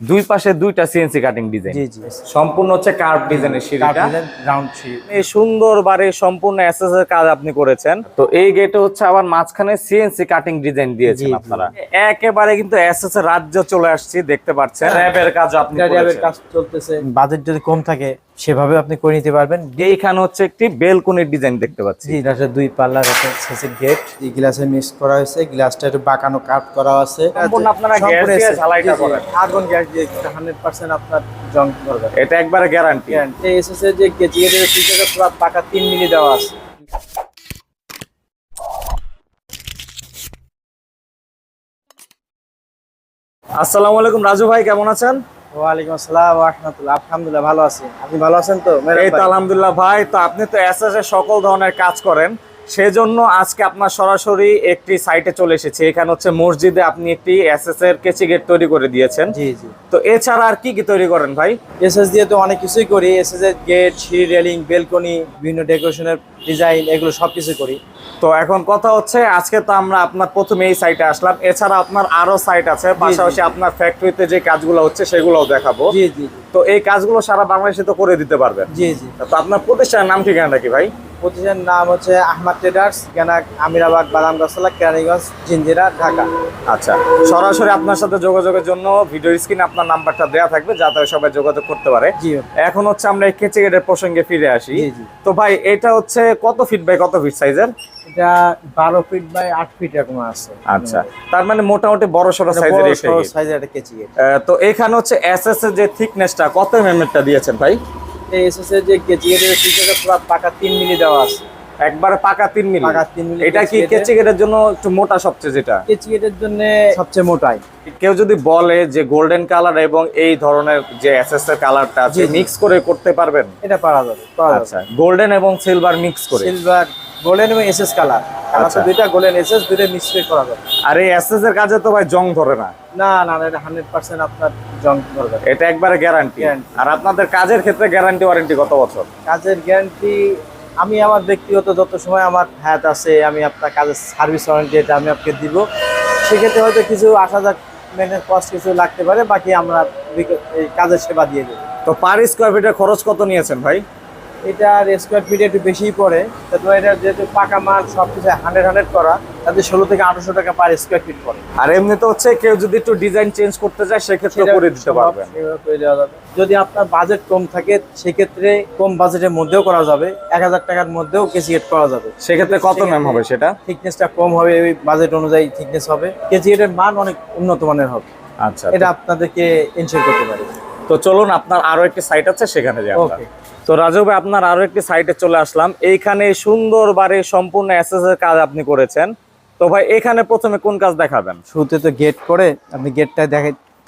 দুই পাশে দুইটা সিএনসি কাটিং ডিজাইন জি জি। সম্পূর্ণ হচ্ছে কার্ভ ডিজাইনের সিঁড়িটা। রাউন্ড সিঁড়ি। এই সুন্দর বারে সম্পূর্ণ এসএস এর কাজ আপনি করেছেন। তো এই গেটে হচ্ছে আবার মাঝখানে সিএনসি কাটিং ডিজাইন দিয়েছেন। আপনারা। একেবারে কিন্তু এসএস এর রাজ্য চলে আসছি দেখতে পাচ্ছেন। র্যাবের কাজ আপনি র্যাবের কাজ চলতেছে। বাজেট যদি কম থাকে সেভাবে আপনি করে নিতে পারবেন। এইখানে হচ্ছে একটি বেলকনির ডিজাইন দেখতে পাচ্ছি। এটা দুই পাল্লার একটা গেট এই গ্লাসে মিক্স করা হয়েছে গ্লাসটা একটু বাঁকানো কাট করা আছে। সম্পূর্ণ আপনারা গ্যাস দিয়ে ঝালাইটা করেন। আগুন গ্যাস দিয়ে হান্ড্রেড পার্সেন্ট আপনার জং করবে। এটা একবারে গ্যারান্টি এই এসএস যে কেজি এর ফিচারটা পুরো পাকা তিন মিলি দেওয়া আছে। আসসালামু আলাইকুম রাজু ভাই কেমন আছেন? ওয়ালাইকুম আসসালাম রহমতুল্লাহ। আলহামদুলিল্লাহ ভালো আছি। আপনি ভালো আছেন তো? এই তো আলহামদুলিল্লাহ ভাই তো আপনি তো এসএস এর সকল ধরনের কাজ করেন। সেজন্য আজকে আপনার সরাসরি একটি সাইটে চলে এসেছে। এখানে হচ্ছে মসজিদে আপনি একটি এসএস এর কেচি গেট তৈরি করে দিয়েছেন। জি জি। তো এছাড়া আর কি কি তৈরি করেন ভাই? এসএস দিয়ে তো অনেক কিছুই করি। এসএস এর গেট সিঁড়ি রেলিং বেলকনি বিভিন্ন ডেকোরেশনের ডিজাইন এগুলো সব কিছু করি। তো এখন কথা হচ্ছে আজকে তো আমরা আপনার প্রথমে এই সাইটে আসলাম। এছাড়া আপনার আরও সাইট আছে। পাশাপাশি আপনার ফ্যাক্টরিতে যে কাজগুলো হচ্ছে সেগুলোও দেখাবো। জি জি। তো এই কাজগুলো সারা বাংলাদেশে তো করে দিতে পারবেন। জি জি। তো আপনার প্রতিষ্ঠানের নাম ঠিকানাটা কি ভাই? প্রতিষ্ঠানের নাম হচ্ছে আহমদ ট্রেডার্স কেনাক আমিরাবাদ বাদাম গাছতলা কেরানীগঞ্জ জিঞ্জিরা ঢাকা। আচ্ছা সরাসরি আপনার সাথে যোগাযোগের জন্য ভিডিও স্ক্রিনে আপনার নাম্বারটা দেওয়া থাকবে যাতে সবাই যোগাযোগ করতে পারে। এখন হচ্ছে আমরা এই কেচে গেটের প্রসঙ্গে ফিরে আসি। তো ভাই এটা হচ্ছে কত ফিট বাই কত ফিট সাইজের এটা ফিট বাই ফিট এরকম আছে। আচ্ছা তার মানে মোটামুটি বড় সাইজের এই সাইজের একটা কেচি আহ, তো এখানে হচ্ছে এসএস এর যে থিকনেসটা কত এমএম দিয়েছেন ভাই? এই এসএস এর যে কেচিগেটের ফিচারটা পুরো পাকা তিন মিলি দেওয়া আছে। একবার পাকা তিন মিলি? পাকা তিন মিলি এটা কি কেচি গেটের- কেচে গেটের জন্য একটু মোটা সবচেয়ে যেটা? কেচিগেটের জন্য সবচেয়ে মোটাই। কেউ যদি বলে যে গোল্ডেন কালার এবং এই ধরনের যে এসএসএর কালারটা আছে। মিক্স করে করতে পারবেন? এটা পারা যাবে আচ্ছা গোল্ডেন এবং সিলভার মিক্স করে। সিলভার গোল্ডেন এবং এসএস কালার আচ্ছা। দুইটা গোল্ডেন এসএস দুইটা মিক্স করে যাবে। আর এই এসএস এর কাজে তো ভাই জং ধরে না। না না এটা হান্ড্রেড পার্সেন্ট আপনার জং করবে এটা একবারে গ্যারান্টি আর আপনাদের কাজের ক্ষেত্রে গ্যারান্টি ওয়ারেন্টি কত বছর? কাজের গ্যারান্টি আমি আমার ব্যক্তিগত যত সময় আমার হায়াত আছে আমি আপনার কাজের সার্ভিস ওয়ারেন্টি এটা আমি আপনাকে দিব। সেক্ষেত্রে হয়তো কিছু আসা যাক মেনের কস্ট কিছু লাগতে পারে বাকি আমরা এই কাজের সেবা দিয়ে দেবো। তো পার স্কোয়ার ফিটের খরচ কত নিয়েছেন ভাই? এটার স্কোয়ার ফিট একটু বেশিই পড়ে। তো এটা যেহেতু পাকা মাল সব কিছু হান্ড্রেড হান্ড্রেড করা তাতে ষোলো থেকে আঠারোশো টাকা পার স্কোয়ার ফিট পড়ে। আর এমনিতে হচ্ছে কেউ যদি একটু ডিজাইন চেঞ্জ করতে চায় সেক্ষেত্রে করে দিতে যাবে। যদি আপনার বাজেট কম থাকে সেক্ষেত্রে কম বাজেটের মধ্যেও করা যাবে। এক হাজার টাকার মধ্যেও কেসিগেট করা যাবে। সেক্ষেত্রে কত ম্যাম হবে সেটা? থিকনেসটা কম হবে ওই বাজেট অনুযায়ী থিকনেস হবে। কেজিএটের মান অনেক উন্নত মানের হবে। আচ্ছা এটা আপনাদেরকে এনশিওর করতে পারি। তো চলুন আপনার আরও একটি সাইট আছে সেখানে যাই ওকে তো রাজু ভাই, আপনার আরও একটি সাইটে চলে আসলাম। এইখানে সুন্দর বাড়ি, সম্পূর্ণ এর কাজ আপনি করেছেন। তো ভাই, এখানে প্রথমে কোন কাজ দেখাবেন? শুরুতে তো গেট করে আপনি গেটটা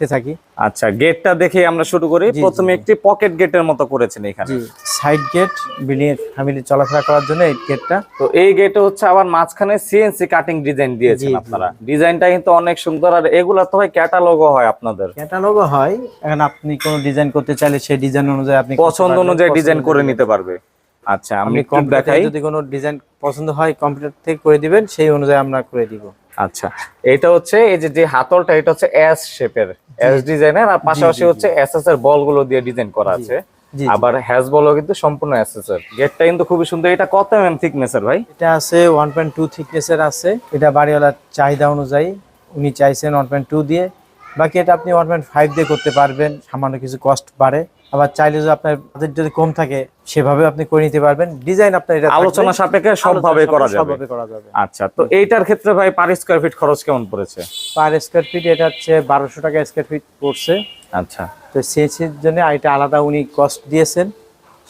দেখাতে থাকি। আচ্ছা গেটটা দেখে আমরা শুরু করি। প্রথমে একটি পকেট গেটের মতো করেছেন এখানে। সাইড গেট বিল্ডিং এর ফ্যামিলি চলাফেরা করার জন্য এই গেটটা তো এই গেটে হচ্ছে আবার মাঝখানে সিএনসি কাটিং ডিজাইন দিয়েছেন। আপনারা। ডিজাইনটা কিন্তু অনেক সুন্দর আর এগুলা তো হয় ক্যাটালগও হয় আপনাদের। ক্যাটালগও হয়। এখন আপনি কোন ডিজাইন করতে চাইলে সেই ডিজাইন অনুযায়ী আপনি পছন্দ অনুযায়ী ডিজাইন করে নিতে পারবে। আচ্ছা আমি কম্পিউটার দেখাই। যদি কোনো ডিজাইন পছন্দ হয় কম্পিউটার থেকে করে দিবেন সেই অনুযায়ী আমরা করে দিব। আচ্ছা এটা হচ্ছে এই যে যে হাতলটা এটা হচ্ছে এস শেপের এস ডিজাইনের আর পাশাপাশি। হচ্ছে এসএস এর বলগুলো দিয়ে ডিজাইন করা আছে। আবার হ্যাজ বলও কিন্তু সম্পূর্ণ এসএস এর। গেটটা কিন্তু খুবই সুন্দর। এটা কত এমএম থিকনেস এর ভাই? এটা আছে ওয়ান পয়েন্ট টু থিকনেসের আছে। এটা বাড়িওয়ালার চাহিদা অনুযায়ী উনি চাইছেন ওয়ান পয়েন্ট টু দিয়ে। বাকি এটা আপনি ওয়ান পয়েন্ট ফাইভ দিয়ে করতে পারবেন। সামান্য কিছু কস্ট বাড়ে। আবার চাইলে যদি আপনার বাজেট যদি কম থাকে সেভাবে আপনি করে নিতে পারবেন। ডিজাইন আপনার এটা আলোচনা সাপেক্ষে সবভাবে করা যাবে। সবভাবে করা যাবে। আচ্ছা তো এইটার ক্ষেত্রে ভাই পার স্কয়ার ফিট খরচ কেমন পড়েছে? পার স্কয়ার ফিট এটা হচ্ছে 1200 টাকা স্কয়ার ফিট পড়ছে। আচ্ছা। তো সেসির জন্য এটা আলাদা উনি কস্ট দিয়েছেন।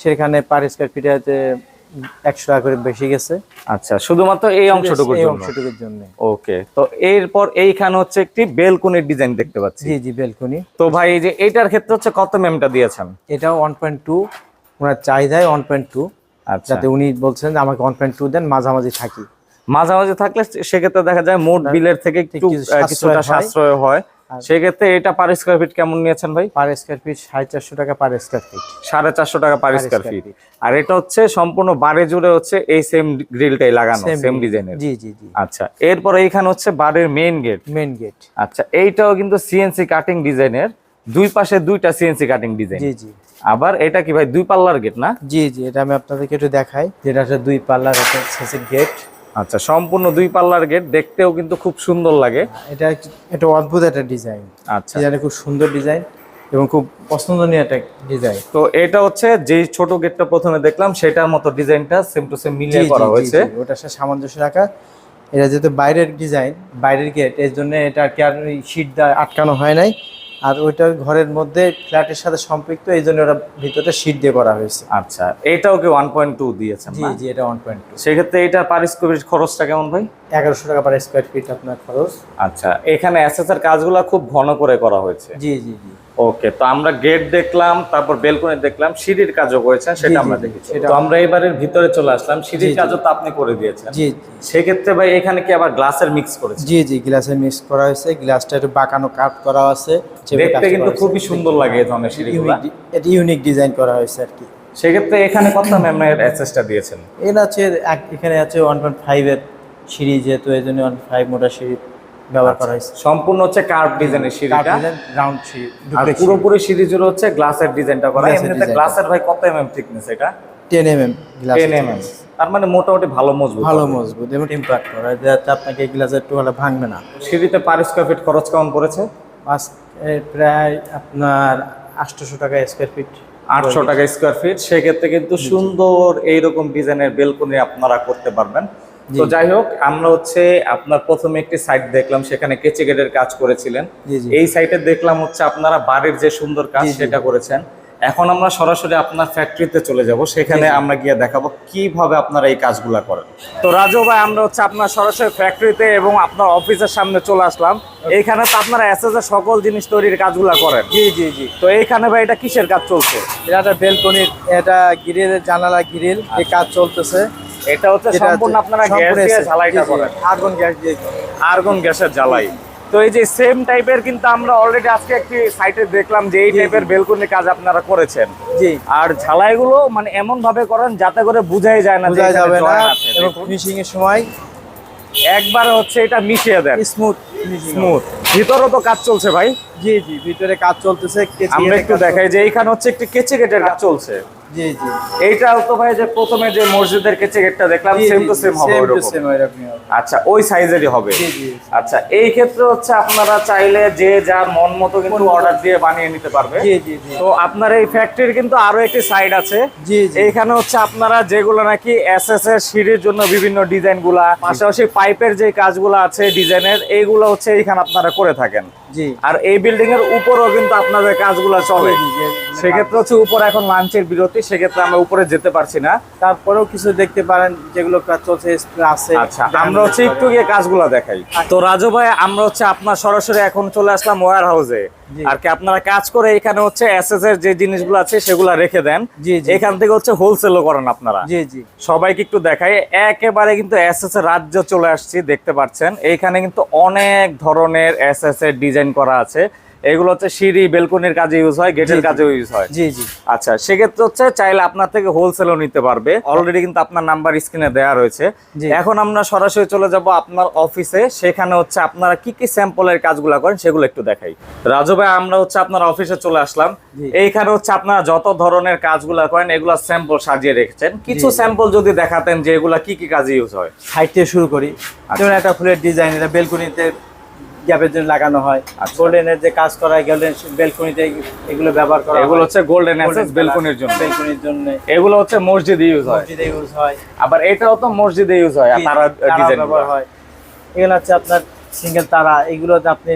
সেখানে পার স্কয়ার ফিটে একশো টাকা করে বেশি গেছে। আচ্ছা শুধুমাত্র এই অংশটুকুর জন্য? অংশটুকুর জন্য। ওকে তো এরপর এইখানে হচ্ছে একটি বেলকনির ডিজাইন দেখতে পাচ্ছি। জি জি বেলকনি। তো ভাই এই যে এইটার ক্ষেত্রে হচ্ছে কত মেমটা দিয়েছেন? এটাও ওয়ান পয়েন্ট টু ওনার চাহিদায় ওয়ান পয়েন্ট টু আচ্ছা। যাতে উনি বলছেন যে আমাকে ওয়ান পয়েন্ট টু দেন মাঝামাঝি থাকি। মাঝামাঝি থাকলে সেক্ষেত্রে দেখা যায় মোট বিলের থেকে একটু কিছুটা হয়। সাশ্রয় হয়। সেক্ষেত্রে এটা পার স্কোয়ার ফিট কেমন নিয়েছেন ভাই? পার স্কোয়ার ফিট সাড়ে চারশো টাকা পার স্কোয়ার ফিট সাড়ে চারশো টাকা পার স্কোয়ার ফিট আর এটা হচ্ছে সম্পূর্ণ বাড়ি জুড়ে হচ্ছে এই সেম গ্রিলটাই লাগানো সেম ডিজাইনের জি জি জি। আচ্ছা এরপর এইখানে হচ্ছে বাড়ির মেইন গেট মেন গেট আচ্ছা এইটাও কিন্তু সিএনসি কাটিং ডিজাইনের দুই পাশে দুইটা সিএনসি কাটিং ডিজাইন জি জি। আবার এটা কি ভাই দুই পাল্লার গেট না? জি জি এটা আমি আপনাদেরকে একটু দেখাই। যেটা হচ্ছে দুই পাল্লার একটা সেসের গেট আচ্ছা সম্পূর্ণ দুই পাল্লার গেট দেখতেও কিন্তু খুব সুন্দর লাগে। এটা এটা অদ্ভুত একটা ডিজাইন আচ্ছা। ডিজাইনটা খুব সুন্দর ডিজাইন এবং খুব পছন্দনীয় একটা ডিজাইন তো এটা হচ্ছে যে ছোট গেটটা প্রথমে দেখলাম সেটার মতো ডিজাইনটা সেম টু সেম মিলিয়ে করা হয়েছে। ওটার সাথে সামঞ্জস্য রাখা। এটা যেহেতু বাইরের ডিজাইন বাইরের গেটের জন্য এটা কি আর শীট আটকানো হয় নাই। আর ওইটা ঘরের মধ্যে ফ্ল্যাটের সাথে সম্পৃক্ত এই জন্য ওটা ভিতরে শীট দিয়ে করা হয়েছে। আচ্ছা এটাও কি ওয়ান পয়েন্ট টু দিয়েছেন জি জি এটা ওয়ান পয়েন্ট টু সেক্ষেত্রে এটা পার স্কোয়ার ফিট খরচটা কেমন ভাই? এগারোশো টাকা পার স্কোয়ার ফিট আপনার খরচ। আচ্ছা এখানে এসএসআর কাজগুলো খুব ঘন করে করা হয়েছে। জি জি জি। ওকে তো আমরা গেট দেখলাম তারপর বেলকনি দেখলাম সিঁড়ির কাজও করেছেন সেটা আমরা দেখেছি। তো আমরা এবারের ভিতরে চলে আসলাম সিঁড়ির। কাজও তো আপনি করে দিয়েছেন। জি সেক্ষেত্রে ভাই এখানে কি আবার গ্লাসের মিক্স করেছে জি জি গ্লাসের মিক্স করা হয়েছে গ্লাসটা একটু বাঁকানো কাট করা আছে দেখতে কিন্তু খুবই সুন্দর লাগে এই ধরনের সিঁড়িগুলা। এটা ইউনিক ডিজাইন করা হয়েছে আর কি। সেক্ষেত্রে এখানে কত ম্যামের অ্যাসেসটা দিয়েছেন? এটা আছে এখানে আছে ওয়ান পয়েন্ট ফাইভের সিঁড়ি যেহেতু এই জন্য ওয়ান ফাইভ মোটা সিঁড়ি। ব্যবহার করা হয়েছে। সম্পূর্ণ হচ্ছে কার্ভ ডিজাইনের সিঁড়িটা। রাউন্ড সিঁড়ি আর duplex পুরোপুরি সিঁড়ি জুড়ে হচ্ছে গ্লাসের ডিজাইনটা করা। এমনিতে গ্লাসের ভাই কত এমএম থিকনেস এটা? Ten M M glass 10 mm তার মানে মোটামুটি ভালো মজবুত ভালো মজবুত এবং টেম্পার করা। যাতে আপনাকে গ্লাসের একটু হলে ভাঙবে না। সিঁড়িতে পার স্কোয়ার ফিট খরচ কেমন পড়েছে? প্রায় আপনার আটশোশো টাকা স্কোয়ার ফিট আটশো টাকা স্কোয়ার ফিট সেক্ষেত্রে কিন্তু সুন্দর এইরকম ডিজাইনের বেলকনি আপনারা করতে পারবেন। তো যাই হোক আমরা হচ্ছে আপনার প্রথমে একটি সাইট দেখলাম সেখানে কেচে গেটের কাজ করেছিলেন। এই সাইটে দেখলাম হচ্ছে আপনারা বাড়ির যে সুন্দর কাজ। সেটা করেছেন। এখন আমরা সরাসরি আপনার ফ্যাক্টরিতে চলে যাব সেখানে আমরা গিয়ে দেখাবো কীভাবে আপনারা এই কাজগুলা করেন। তো রাজু ভাই আমরা হচ্ছে আপনার সরাসরি ফ্যাক্টরিতে এবং আপনার অফিসের সামনে চলে আসলাম। এইখানে তো আপনারা এসএস এর সকল জিনিস তৈরির কাজগুলা করেন। জি জি জি। তো এইখানে ভাই এটা কিসের কাজ চলছে? এটা একটা বেলকনির এটা গ্রিলের জানালা গ্রিল এই কাজ চলতেছে। এটা হচ্ছে সম্পূর্ণ আপনারা গ্যাস দিয়ে ঝালাইটা করেন। আর্গন গ্যাস দিয়ে। আর্গন গ্যাসের জ্বালাই। তো এই যে সেম টাইপের কিন্তু আমরা অলরেডি আজকে একটি সাইটে দেখলাম যে এই। টাইপের বেলকনি কাজ আপনারা করেছেন। জি। আর ঝালাইগুলো মানে এমন ভাবে করেন যাতে করে বুঝাই যায় না বোঝা যাবে না এবং ফিনিশিং এর সময় একবার হচ্ছে এটা মিশিয়ে দেন। স্মুথ স্মুথ ভিতরও তো কাজ চলছে ভাই। জি জি ভিতরে কাজ চলতেছে আমরা একটু দেখাই যে এইখানে হচ্ছে একটি কেচে গেটের কাজ চলছে। চল- জি জি। এইটা তো ভাই যে প্রথমে যে মসজিদের কেচে গেটটা দেখলাম সেম টু সেম হবে ওরকম। আচ্ছা ওই সাইজেরই হবে। আচ্ছা এই ক্ষেত্রে হচ্ছে আপনারা চাইলে যে যার মন মতো কিন্তু অর্ডার দিয়ে বানিয়ে নিতে পারবে। জি জি জি। তো আপনার এই ফ্যাক্টরির কিন্তু আরও একটি সাইড আছে। জি এইখানে হচ্ছে আপনারা যেগুলো নাকি এসএস এর সিঁড়ির জন্য বিভিন্ন ডিজাইনগুলা পাশাপাশি পাইপের যে কাজগুলো আছে ডিজাইনের এইগুলো হচ্ছে এইখানে আপনারা করে থাকেন। জি। আর এই বিল্ডিং এর উপরেও কিন্তু আপনাদের কাজগুলো চলে। সেক্ষেত্রে হচ্ছে উপর এখন লাঞ্চের বিরতি। সেক্ষেত্রে আমরা উপরে যেতে পারছি না। তারপরেও কিছু দেখতে পারেন যেগুলো কাজ চলছে আছে। আচ্ছা আমরা হচ্ছে একটু গিয়ে কাজগুলো দেখাই। তো রাজু ভাই আমরা হচ্ছে আপনার সরাসরি এখন চলে আসলাম ওয়্যার হাউসে আর কি আপনারা কাজ করে এখানে হচ্ছে এসএস এর যে জিনিসগুলো আছে সেগুলো রেখে দেন। জি জি। এখান থেকে হচ্ছে হোলসেলও করেন আপনারা। জি জি। সবাইকে একটু দেখাই। একেবারে কিন্তু এসএস এর রাজ্য চলে আসছি দেখতে পাচ্ছেন। এইখানে কিন্তু অনেক ধরনের এসএস এর ডিজাইন করা আছে। এগুলো হচ্ছে সিঁড়ি বেলকনির কাজে ইউজ হয় গেটের জি, জি। ইউজ হয়। জি জি। আচ্ছা সেক্ষেত্রে হচ্ছে চাইলে আপনার থেকে হোলসেলও নিতে পারবে। অলরেডি কিন্তু আপনার নাম্বার স্ক্রিনে দেওয়া রয়েছে। এখন আমরা সরাসরি চলে যাব আপনার অফিসে সেখানে হচ্ছে আপনারা কি কি স্যাম্পলের কাজগুলো করেন সেগুলো একটু দেখাই। রাজু ভাই আমরা হচ্ছে আপনার অফিসে চলে আসলাম। এইখানে হচ্ছে আপনারা যত ধরনের কাজগুলো করেন এগুলো স্যাম্পল সাজিয়ে রেখেছেন। কিছু স্যাম্পল যদি দেখাতেন যে এগুলা কি কি কাজে ইউজ হয়। থেকে শুরু করি। আচ্ছা। যেমন একটা ফুলের ডিজাইন এটা বেলকনিতে গ্যাপের জন্য লাগানো হয়। আচ্ছা। গোল্ডেনের যে কাজ করা হয় গোল্ডেন বেলকনিতে এগুলো ব্যবহার করা এগুলো হচ্ছে গোল্ডেন অ্যাসেস বেলকনির জন্য। বেলকনির জন্য। এগুলো হচ্ছে মসজিদে ইউজ হয়। মসজিদে ইউজ হয়। আবার এটাও তো মসজিদে ইউজ হয় তারা ডিজাইন ব্যবহার হয়। এগুলো হচ্ছে আপনার সিঙ্গেল তারা এগুলোতে আপনি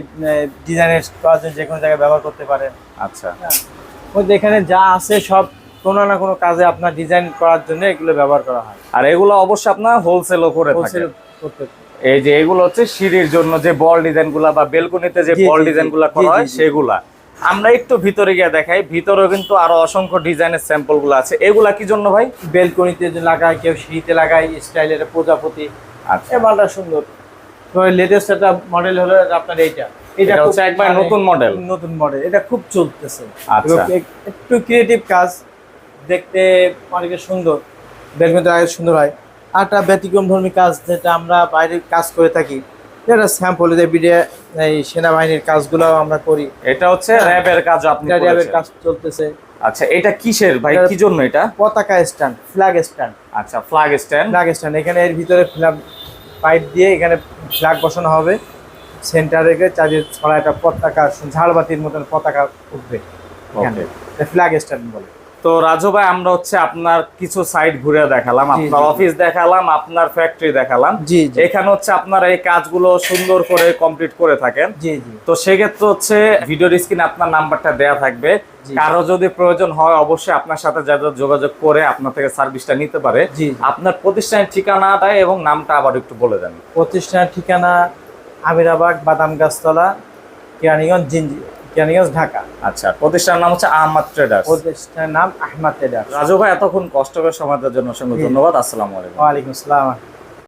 ডিজাইনের করার জন্য যে কোনো জায়গায় ব্যবহার করতে পারেন। আচ্ছা। ওই যে এখানে যা আছে সব কোনো না কোনো কাজে আপনার ডিজাইন করার জন্য এগুলো ব্যবহার করা হয়। আর এগুলো অবশ্যই আপনার হোলসেলও করে থাকে। করতে এই যে এগুলো হচ্ছে সিঁড়ির জন্য যে বল ডিজাইনগুলা বা বেলকনিতে যে বল জি, জি। ডিজাইনগুলা করা হয় সেগুলা। আমরা একটু ভিতরে গিয়ে দেখাই। ভিতরেও কিন্তু আরও অসংখ্য ডিজাইনের স্যাম্পলগুলো আছে। এগুলা কি জন্য ভাই? বেলকনিতে যে লাগায় কেউ সিঁড়িতে লাগায় স্টাইলের প্রজাপতি। আচ্ছা। মালটা সুন্দর। লেটেস্ট একটা মডেল হলো আপনার এইটা। এটা হচ্ছে একবার মানে নতুন model। নতুন মডেল এটা খুব চলতেছে। আচ্ছা। একটু ক্রিয়েটিভ কাজ। দেখতে অনেকে সুন্দর। বেলকনিতে সুন্দর হয়। একটা ব্যতিক্রম ধর্মী কাজ যেটা আমরা বাইরে কাজ করে থাকি। এটা স্যাম্পল এভিডে এই সেনাবাহিনীর কাজগুলো আমরা করি। এটা হচ্ছে র্যাবের কাজ আপনি র্যাবের কাজ চলতেছে। আচ্ছা এটা কিসের ভাই? কি জন্য এটা? পতাকা স্ট্যান্ড ফ্ল্যাগ স্ট্যান্ড। আচ্ছা ফ্ল্যাগ স্ট্যান্ড। ফ্ল্যাগ স্ট্যান্ড এখানে এর ভিতরে ফ্ল্যাগ পাইপ দিয়ে এখানে ফ্ল্যাগ বসানো হবে। সেন্টারে গিয়ে চারিদিকে ছড়া একটা পতাকা ঝাড়বাতির মতন পতাকা উঠবে। এখানে ফ্ল্যাগ স্ট্যান্ড বলে। তো রাজু ভাই আমরা হচ্ছে আপনার কিছু সাইট ঘুরে দেখালাম আপনার অফিস দেখালাম আপনার ফ্যাক্টরি দেখালাম। এখানে হচ্ছে আপনার এই কাজগুলো সুন্দর করে কমপ্লিট করে থাকেন। জি জি। তো সেক্ষেত্রে হচ্ছে ভিডিওর স্ক্রিনে আপনার নাম্বারটা দেয়া থাকবে। কারও যদি প্রয়োজন হয় অবশ্যই আপনার সাথে যাদের যোগাযোগ করে আপনার থেকে সার্ভিসটা নিতে পারে। আপনার প্রতিষ্ঠানের ঠিকানাটা এবং নামটা আবার একটু বলে দেন। প্রতিষ্ঠানের ঠিকানা আমিরাবাগ বাদাম গাছতলা কেরানীগঞ্জ জিঞ্জি কেরানীগঞ্জ ঢাকা। আচ্ছা প্রতিষ্ঠানের নাম হচ্ছে আহমদ ট্রেডার্স। প্রতিষ্ঠানের নাম আহমদ ট্রেডার্স। রাজু ভাই এতক্ষণ কষ্ট করে সময় দেওয়ার জন্য অসংখ্য ধন্যবাদ আসসালামু আলাইকুম। ওয়ালাইকুম আসসালাম।